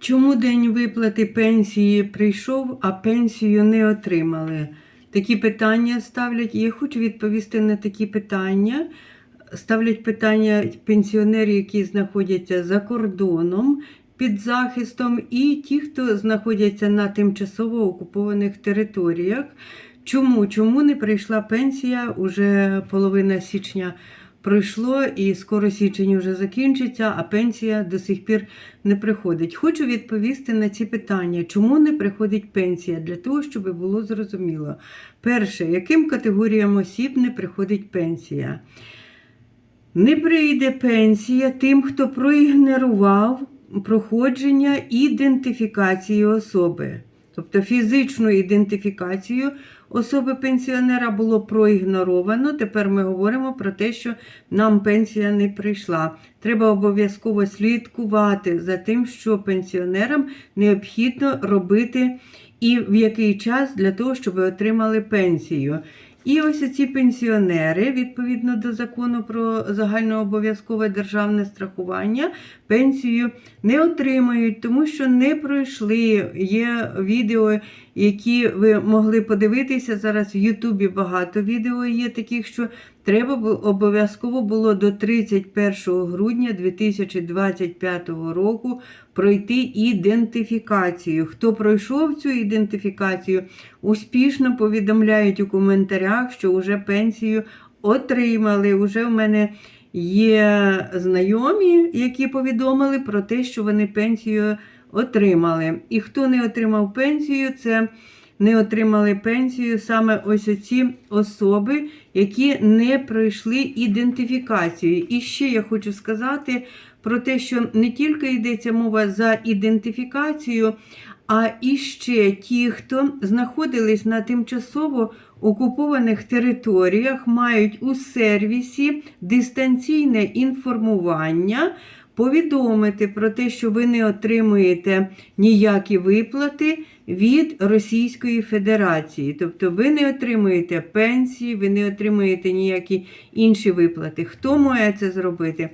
Чому день виплати пенсії прийшов, а пенсію не отримали? Такі питання ставлять, я хочу відповісти на такі питання. Ставлять питання пенсіонерів, які знаходяться за кордоном під захистом, і ті, хто знаходяться на тимчасово окупованих територіях. Чому? Чому не прийшла пенсія? Уже половина січня пройшло, і скоро січень вже закінчиться, а пенсія до сих пір не приходить. Хочу відповісти на ці питання, чому не приходить пенсія, для того, щоб було зрозуміло. Перше, яким категоріям осіб не приходить пенсія? Не прийде пенсія тим, хто проігнорував проходження ідентифікації особи. Тобто фізичну ідентифікацію особи пенсіонера було проігноровано. Тепер ми говоримо про те, що нам пенсія не прийшла. Треба обов'язково слідкувати за тим, що пенсіонерам необхідно робити і в який час для того, щоб отримали пенсію. І ось ці пенсіонери, відповідно до закону про загальнообов'язкове державне страхування, пенсію не отримають, тому що не пройшли. Є відео, які ви могли подивитися. Зараз в Ютубі багато відео є таких, що треба обов'язково було до 31 грудня 2025 року пройти ідентифікацію. Хто пройшов цю ідентифікацію, успішно повідомляють у коментарях, що вже пенсію отримали. Уже в мене є знайомі, які повідомили про те, що вони пенсію отримали. І хто не отримав пенсію, це не отримали пенсію саме ось ці особи, які не пройшли ідентифікацію. І ще я хочу сказати про те, що не тільки йдеться мова за ідентифікацію, а і ще ті, хто знаходились на тимчасово окупованих територіях, мають у сервісі дистанційне інформування. Повідомити про те, що ви не отримуєте ніякі виплати від Російської Федерації. Тобто ви не отримуєте пенсії, ви не отримуєте ніякі інші виплати. Хто має це зробити?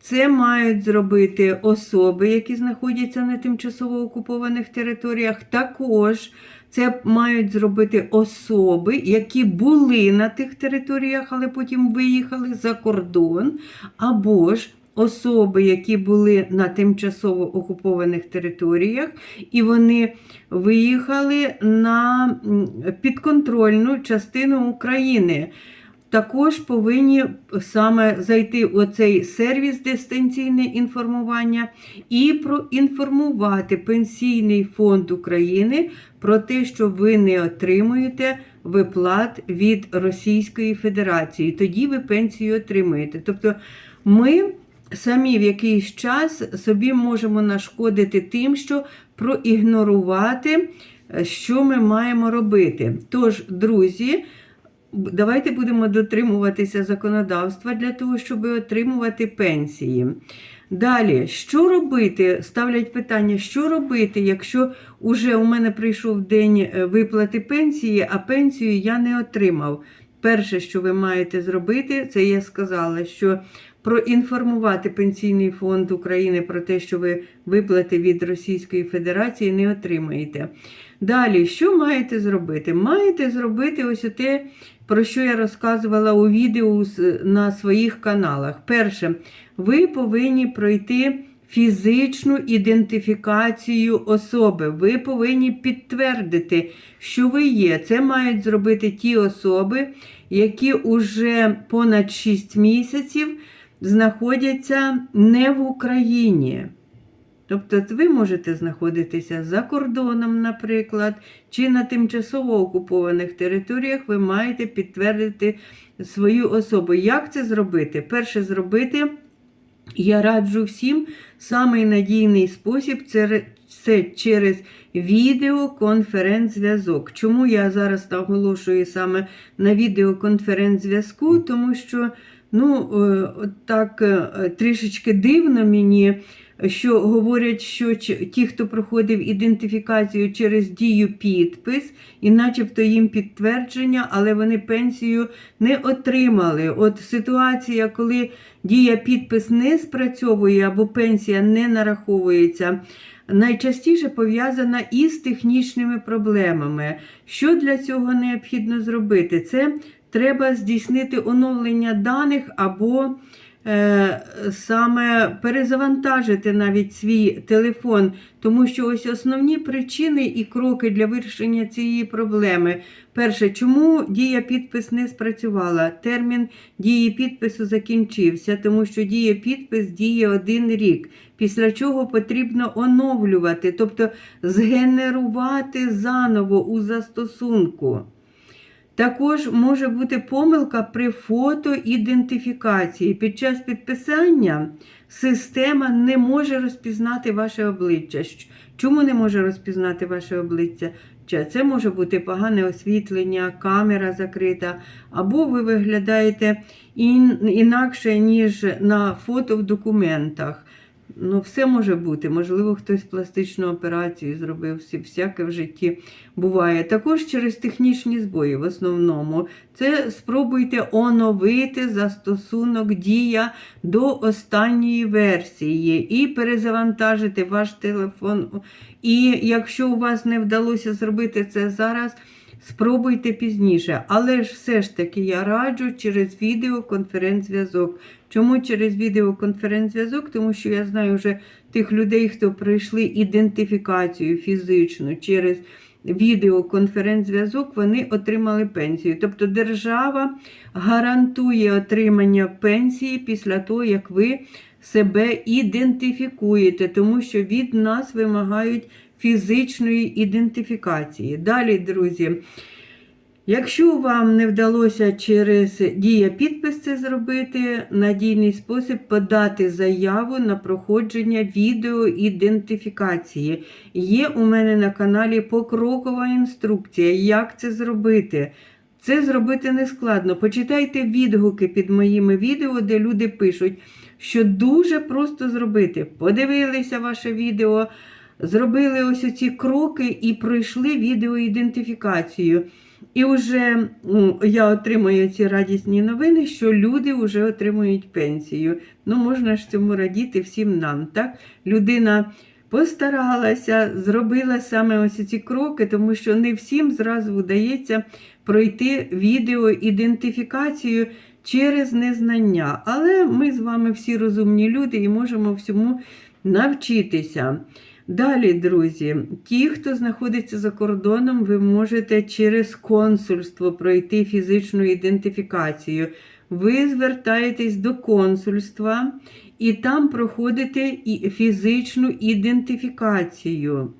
Це мають зробити особи, які знаходяться на тимчасово окупованих територіях. Також це мають зробити особи, які були на тих територіях, але потім виїхали за кордон, або ж особи, які були на тимчасово окупованих територіях, і вони виїхали на підконтрольну частину України також повинні саме зайти у цей сервіс дистанційне інформування і проінформувати Пенсійний фонд України про те, що ви не отримуєте виплат від Російської Федерації. Тоді ви пенсію отримуєте. Тобто ми самі в якийсь час собі можемо нашкодити тим, що проігнорувати, е, що ми маємо робити. Тож, друзі. Давайте будемо дотримуватися законодавства для того, щоб отримувати пенсії. Далі, що робити? Ставлять питання, що робити, якщо уже у мене прийшов день е, виплати пенсії, а пенсію я не отримав. Перше, що ви маєте зробити, це я сказала, що проінформувати Пенсійний фонд України про те, що ви виплати від Російської Федерації не отримаєте. Далі, що маєте зробити? Маєте зробити ось те, про що я розказувала у відео на своїх каналах. Перше, ви повинні пройти фізичну ідентифікацію особи. Ви повинні підтвердити, що ви є. Це мають зробити ті особи, які уже понад 6 місяців знаходяться не в Україні. Тобто ви можете знаходитися за кордоном, наприклад, чи на тимчасово окупованих територіях, ви маєте підтвердити свою особу. Як це зробити? Перше зробити, я раджу всім, самий надійний спосіб це, це через відеоконференц-зв'язок. Чому я зараз наголошую саме на відеоконференц-зв'язку? Тому що ну, е, от так е, трішечки дивно мені що говорять, що ті, хто проходив ідентифікацію через дію підпис, і начебто їм підтвердження, але вони пенсію не отримали. От ситуація, коли дія підпис не спрацьовує або пенсія не нараховується. Найчастіше пов'язана із технічними проблемами. Що для цього необхідно зробити? Це треба здійснити оновлення даних або е, саме перезавантажити навіть свій телефон, тому що ось основні причини і кроки для вирішення цієї проблеми. Перше, чому дія підпис не спрацювала? Термін дії підпису закінчився, тому що дія підпис діє один рік, після чого потрібно оновлювати, тобто згенерувати заново у застосунку. Також може бути помилка при фотоідентифікації. Під час підписання система не може розпізнати ваше обличчя. Чому не може розпізнати ваше обличчя? Це може бути погане освітлення, камера закрита, або ви виглядаєте інакше, ніж на фото в документах. Ну, все може бути. Можливо, хтось пластичну операцію зробив, всяке в житті буває. Також через технічні збої в основному. Це спробуйте оновити застосунок Дія до останньої версії і перезавантажити ваш телефон. І якщо у вас не вдалося зробити це зараз, спробуйте пізніше. Але ж все ж таки я раджу через відеоконференц-зв'язок. Чому через відеоконференц-зв'язок? Тому що я знаю вже тих людей, хто пройшли ідентифікацію фізичну через відеоконференц-зв'язок, вони отримали пенсію. Тобто держава гарантує отримання пенсії після того, як ви себе ідентифікуєте, тому що від нас вимагають фізичної ідентифікації. Далі, друзі. Якщо вам не вдалося через дія підпис це зробити, надійний спосіб подати заяву на проходження відеоідентифікації. Є у мене на каналі покрокова інструкція, як це зробити. Це зробити нескладно. Почитайте відгуки під моїми відео, де люди пишуть, що дуже просто зробити. Подивилися ваше відео, зробили ось ці кроки і пройшли відеоідентифікацію. І вже я отримую ці радісні новини, що люди вже отримують пенсію. Ну, можна ж цьому радіти всім нам. так? Людина постаралася, зробила саме ось ці кроки, тому що не всім зразу вдається пройти відеоідентифікацію через незнання. Але ми з вами всі розумні люди і можемо всьому навчитися. Далі, друзі, ті, хто знаходиться за кордоном, ви можете через консульство пройти фізичну ідентифікацію. Ви звертаєтесь до консульства і там проходите фізичну ідентифікацію.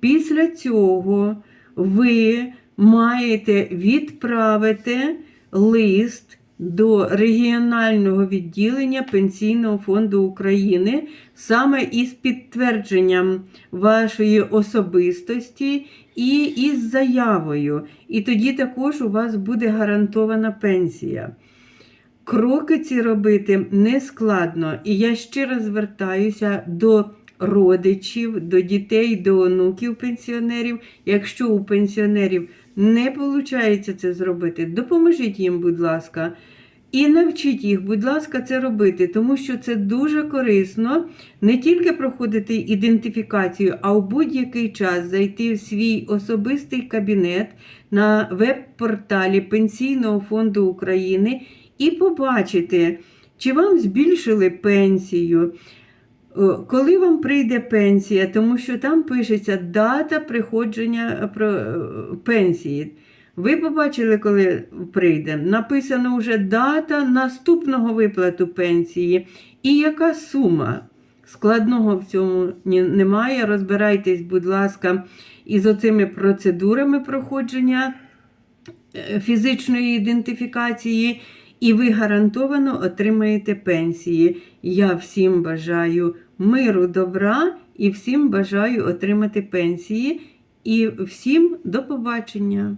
Після цього ви маєте відправити лист до регіонального відділення Пенсійного фонду України саме із підтвердженням вашої особистості і із заявою. І тоді також у вас буде гарантована пенсія. Кроки ці робити не складно, і я ще раз звертаюся до родичів, до дітей, до онуків пенсіонерів. Якщо у пенсіонерів не виходить це зробити, допоможіть їм, будь ласка. І навчіть їх, будь ласка, це робити, тому що це дуже корисно не тільки проходити ідентифікацію, а у будь-який час зайти в свій особистий кабінет на веб-порталі Пенсійного фонду України і побачити, чи вам збільшили пенсію. Коли вам прийде пенсія, тому що там пишеться дата приходження е, е, пенсії. Ви побачили, коли прийде. Написано вже дата наступного виплату пенсії і яка сума. Складного в цьому немає. Розбирайтесь, будь ласка, із оцими процедурами проходження е, фізичної ідентифікації, і ви гарантовано отримаєте пенсії. Я всім бажаю миру, добра і всім бажаю отримати пенсії. І всім до побачення!